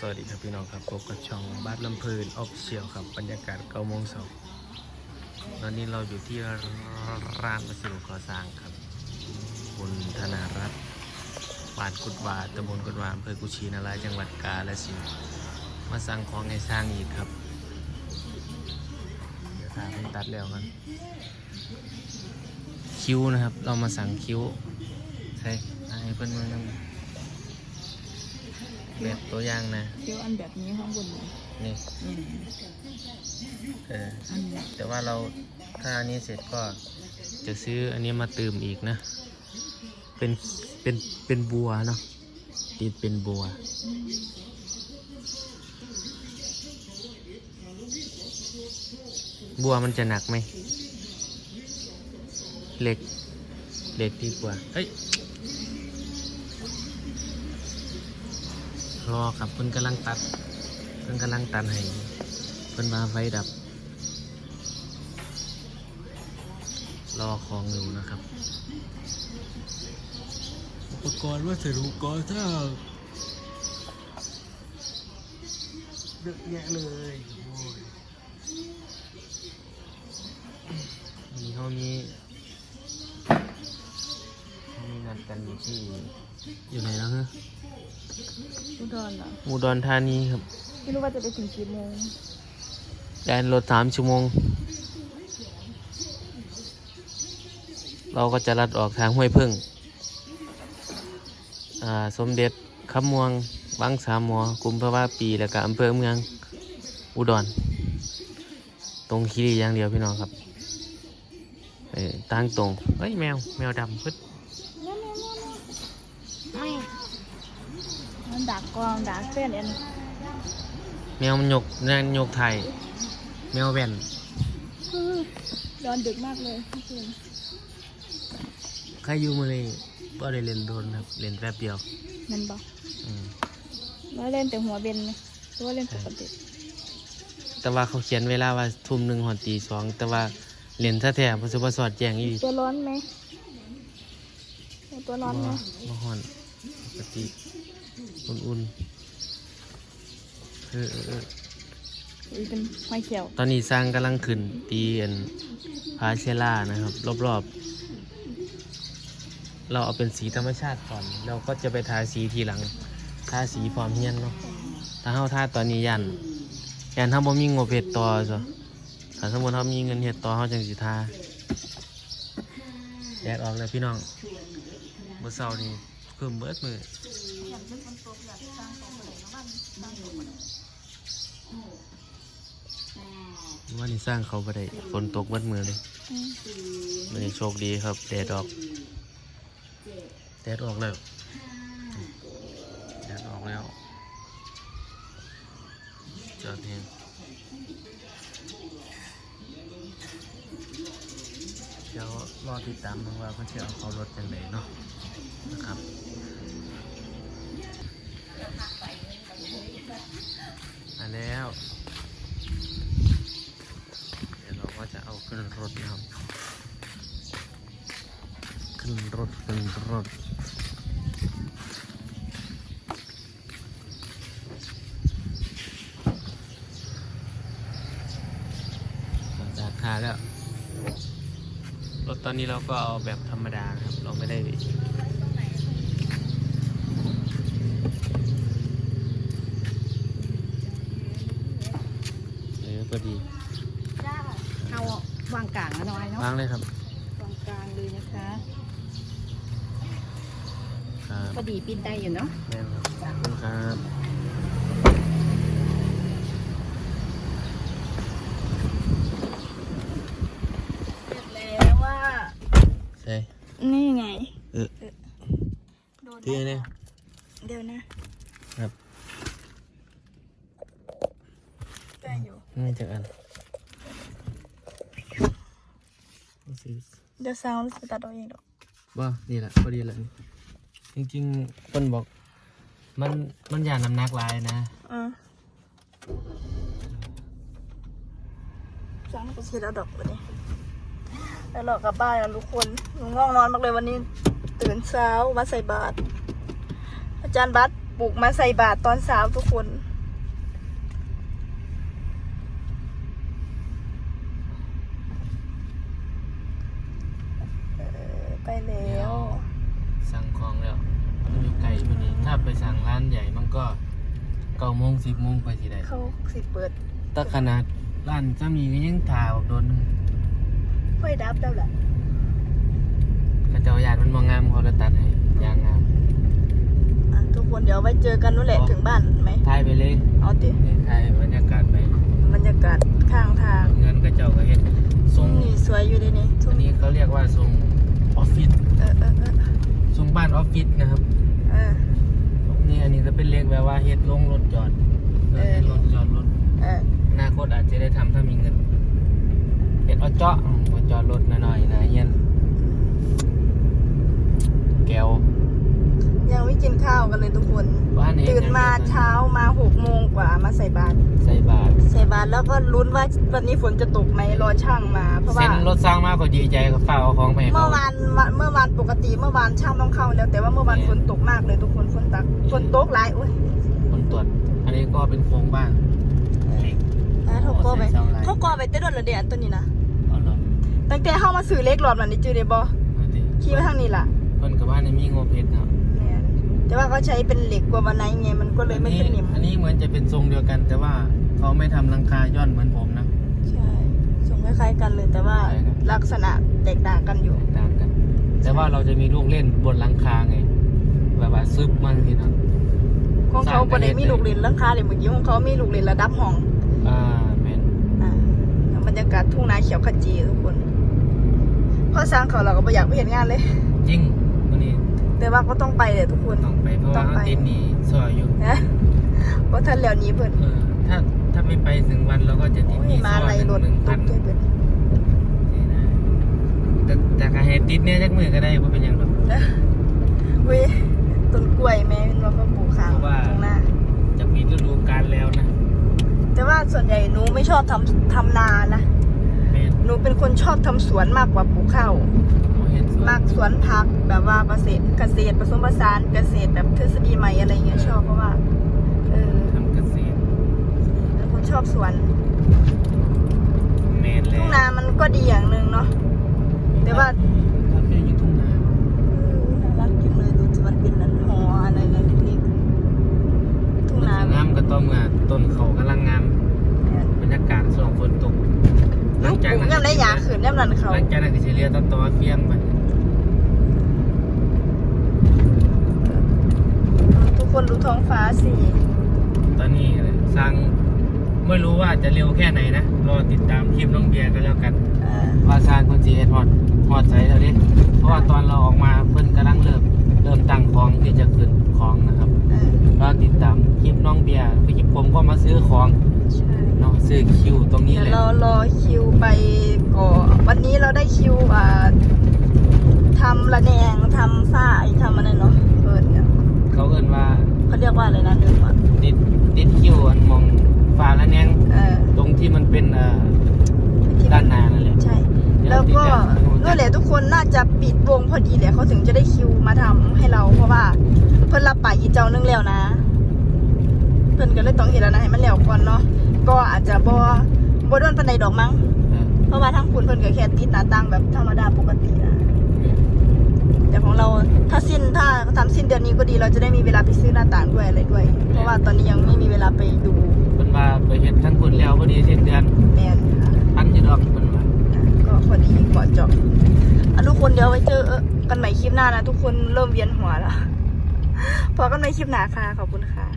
สวัสดีครับพี่น้องครับพบกับช่องบ้านลำเพลินออฟเชียลครับบรรยากาศเก้าโมงเช้าตอนนี้เราอยู่ที่ร้านวัสดุก่อสร้างครับคุณธนารัตน์บานกุดวาตำบลกุดวาอำเภอกุชินารายจังหวัดกาฬสินธุ์มาสั่งของให้สร้างอีกครับเดี๋ยวถายเป็นตัดแล้วกันคิ้วนะครับ เรามาสั่งคิ้วใช่ให้เพื่อนมือนึง แบบตัวอย่างนะเคี้ยวอันแบบนี้ข้างบนเลยนี่อืมเอออันเนี้ยแต่ว่าเราถ้าอันนี้เสร็จก็จะซื้ออันนี้มาเติมอีกนะ เป็นเป็นเป็นบัวเนาะติดเป็นบัวบัวมันจะหนักไหมเหล็กเหล็กดีกว่า เฮ้ย รอครับเพิ่นกำลังตัดเพิ่นกำลังตัดให้เพิ่นมาไฟดับ รอของอยู่นะครับ อุปกรณ์วัสดุก่อสร้างเยอะแยะเลยโอ้ยมีเขามี กันอยู่ที่อยู่ไหนแล้วฮะอุดรเหรออุดรธานีครับ ไม่รู้ว่าจะไปถึงกี่โมงแดนรถสามชั่วโมง เราก็จะลัดออกทางห้วยพึ่ง อ่า สมเด็จคำม่วงบางสามหมอกุมภาวะปี แล้วก็อำเภอเมือง อุดร ตรงคีรีอย่างเดียวพี่น้องครับ เออตั้งตรงเฮ้ยแมว แมวดำพึด ไม่มันดักก องดักเส้นเอ็นแมวมันยกนั่นยกไทย แมวแว่นร้อนดึกมากเลยเมื่อคืนใครอยู่มาเลยก็ได้เล่นโดนครับเล่นแป๊บเดียวมันบอกอืมแล้วเล่นแต่หัวเบนไหมหรือว่าเล่นปกติแต่ว่าเขาเขียนเวลาว่าทุ่มหนึ่งหอนตีสองแต่ว่าเรียนถ้าแท้ๆเพราะว่าสอดแจงอีกตัวร้อนไหมตัวร้อนไหมบ่หอนปกติ อุ่นๆเออเออเอออีเป็นไม้เขียวตอนนี้สร้างกำลังขึ้นตีอันพาเชล่านะครับ รอบๆ เราเอาเป็นสีธรรมชาติก่อน เราก็จะไปทาสีทีหลัง ทาสีพร้อมเฮียนเนาะถ้าเฮาทาตอนนี้ยันยันถ้าบ่มีงบเฮ็ดต่อซะถ้าสมมุติเฮามีเงินเฮ็ดต่อเฮาจังสิทาแดดออกแล้วพี่น้องเมื่อเช้านี้เพิ่มเบิดมือ ว่านี่สร้างเขาบ่ได้ฝนตกเบิดมือเลยอืมมันนี้โชคดีครับแดดออกแดดออกแล้วแดดออกแล้วจอดเห็นเดี๋ยวรอติดตามดูว่าเพื่อนจะเอาเขารถยังไงเนาะนะครับ มาแล้ว เดี๋ยวเราก็จะเอาขึ้นรถนะครับ ขึ้น รถขึ้นรถหลังจากทาแล้ว รถตอนนี้เราก็เอาแบบธรรมดานะครับ เราไม่ได้เออพอดีจ้าเอาวางกลางนะน้อยเนาะวางเลยครับวางกลางเลยนะคะ ครับพอดีปีนได้อยู่เนาะแม่นครับขอบคุณครับเสร็จแล้วว่าใช่นี่ไงเออโดนที่นี่เดี๋ยวนะครับได้อยู่นี่จากอันนี่สิเดี๋ยวซาวน์จะตัดเอาเองดอกว่านี่แหละพอดีแหละนี่ จริงๆคนบอก มันมันอย่าน้ำหนักหลายนะอะจังไปเช็ดเอาดอกวันนี้แล้วเรากลับบ้านกันทุกคนหนูง่วงนอนมากเลยวันนี้ ตื่นเช้ามาใส่บาตรอาจารย์บัตรปลุกมาใส่บาตรตอนเช้าทุกคน ไปแล้ว ถ้าไปสั่งร้านใหญ่มันก็เก้าโมงสิบโมงไปสิได้เขาสิเปิดแต่ขนาดร้านจะมีก็ยังถ่ายออกโดนหนึ่งไฟดับแล้วแหละกระเจ้าญาติมันมองงามเขาเลยตัดให้ยางงามอะทุกคนเดี๋ยวไว้เจอกันนู่นแหละอ๋อถึงบ้านไหมถ่ายไปเลยเอาตินี่ถ่ายบรรยากาศไปบรรยากาศข้างทางเงินกระเจ้าก็เฮ็ดทรงนี่สวยอยู่ดีนี่ทุอักนนี้เขาเรียกว่าทรงออฟฟิศเออเออเออทรงบ้านออฟฟิศนะครับเออ นี่อันนี้ก็เป็นเลขแบบว่าเฮ็ดลงรถจอดเออเออเฮ็ดรถจอดรถเอออนาคตอาจจะได้ทำถ้ามีเงินเฮ็ดเอาเจาะอืมเอาจอดรถหน่อยๆนะเฮียนแก้ว ยังไม่กินข้าวกันเลยทุกคน บ้านเฮ็ดตื่นมาเช้ามาหกโมงกว่ามาใส่บาตรใส่บาทใส่บาตรแล้วก็ลุ้นว่าวันนี้ฝนจะตกไหมรอช่างมา เพราะว่าเส้นรถสร้างมากกว่าดีใจก็ฝากเอาของไปให้เมื่เขาอวานเมื่อวานปกติเมื่อวานช่างต้องเข้าแล้วแต่ว่าเมื่อวานเนี่ยฝนตกมากเลยทุกคนฝนตักฝนตกหลายอุ้ยคนตรวจอันนี้ก็เป็นโครงบ้านเหล็กอะเขากอไปใส่เสาหลายเขากอไปเต้นรถระเดียนตัวนี้นะเอาเหรอตั้งแต่เข้ามาซื้อเล็กหลอดมันนี่จือเดบอเอาดิขี่มาทางนี้ล่ะเพิ่นกับว่าในมีงบเพชรเนาะ แม่นแต่ว่าเขาใช้เป็นเหล็กกว่าวันไหนไงมันก็เลยไม่ขึ้นนิ่มอันนี้เหมือนจะเป็นทรงเดียวกัน แต่ว่าเขาไม่ทำหลังคาย่อนเหมือนผมนะใช่ทรงคล้ายๆกันเลย แต่ว่าใช่ครับลักษณะแตกต่างกันอยู่แตกต่างกัน แต่ว่าเราจะมีลูกเล่นบนหลังคาไงแบบว่าซึบมันสินะของเขาสร้างประเด็นกันเองมีลูกเล่นหลังคาเลยเมื่อกี้ของเขามีลูกเล่นระดับห้องอ่าแม่นอ่าแล้วบรรยากาศทุ่งนาเขียวขจีทุกคนพอสร้างเขาเราก็ไม่อยากไปเห็นงานเลย จริงวันนี้ แต่ว่าก็ต้องไปเลยทุกคน ต้องไปเพราะต้ว่าองไปตินนี่ซอยอยู่นะเพราะท่านแล้วหนี้เพิ่นเออถ้าถ้าไม่ไปถึงวันเราก็จะติดโอ้หยนี้มาซออะไรยรถหนึ่งตพันกใจเบิดนี่นะแต่แต่กระเฮติดเนี่ยจักมือก็ได้เพราะเป็นอย่างหรอก นะเว้ยต้นกล้วยแม่เป็นว่ามาปลูกข้างเพราะว่า ตรงหน้า จะปิดฤดูกาลแล้วนะแต่ว่าส่วนใหญ่หนูไม่ชอบทำทำนานะแม่นหนูเป็นคนชอบทำสวนมากกว่าปลูกข้าว มากสวนผักแบบว่าเกษตรเกษตรผสมผสานเกษตรแบบทฤษฎีใหม่อะไรเงี้ยชอบเพราะว่าเออทำเกษตรเป็นคนชอบสวนแมนเลยทุ่งนามันก็ดีอย่างหนึ่งเนาะแต่ว่าทำได้อยู่ทุ่งนาเออน่ารักจังเลยดูสิมันเป็นนั้นหออะไรนะเล็กๆทุ่งมันนาจะงามก็ต้องอะต้นเขากำลังงามบรรยากาศช่วงฝนตกลูกปลูกยังได้ยาขืนแนมนันเขาหลังจากนั้นก็สิเรียต่อต่อเฟียงไป ทุก คนดูท้องฟ้าสิตอนนี้สร้างไม่รู้ว่าจะเร็วแค่ไหนนะ รอติดตามคลิปน้องเบียร์ก็แล้วกันเออว่าสร้างคนจีเอ็ดฮอดฮอดใสแล้วดิเพราะว่าตอนเราออกมาเพิ่นกำลังเริ่มเริ่มตั้งของที่จะขึ้นของนะครับเออรอติดตามคลิปน้องเบียร์คือผมก็มาซื้อของใช่เนาะซื้อคิวตรงนี้เดี๋ยวเลยเรารอคิวไปก่อนวันนี้เราได้คิวอ่า นก็เลยต้องเห็นแล้วนะให้มันแล้วก่อนเนาะก็อาจจะบ่บ่โดนปานใดดอกมั้งเออเพราะว่าทั้งคุณเพิ่นก็แค่ติดหน้าต่างแบบธรรมดาปกตินะแต่ของเราถ้าสิ้นถ้าทำสิ้นเดือนนี้ก็ดีเราจะได้มีเวลาไปซื้อหน้าต่างด้วยอะไรด้วย เพราะว่าตอนนี้ยังไม่มีเวลาไปดูเป็นว่าไปเห็นทั้งคุณแล้วพอดีสิ้นเดือนแมนค่ะพันอยี่ดอกเป็นว่าก็พอดีเหมาะเจาะอะทุกคนเดี๋ยวไว้เจอกันใหม่คลิปหน้านะทุกคนเริ่มเวียนหัวแล้วพอกันใหม่คลิปหน้าค่ะขอบคุณค่ะ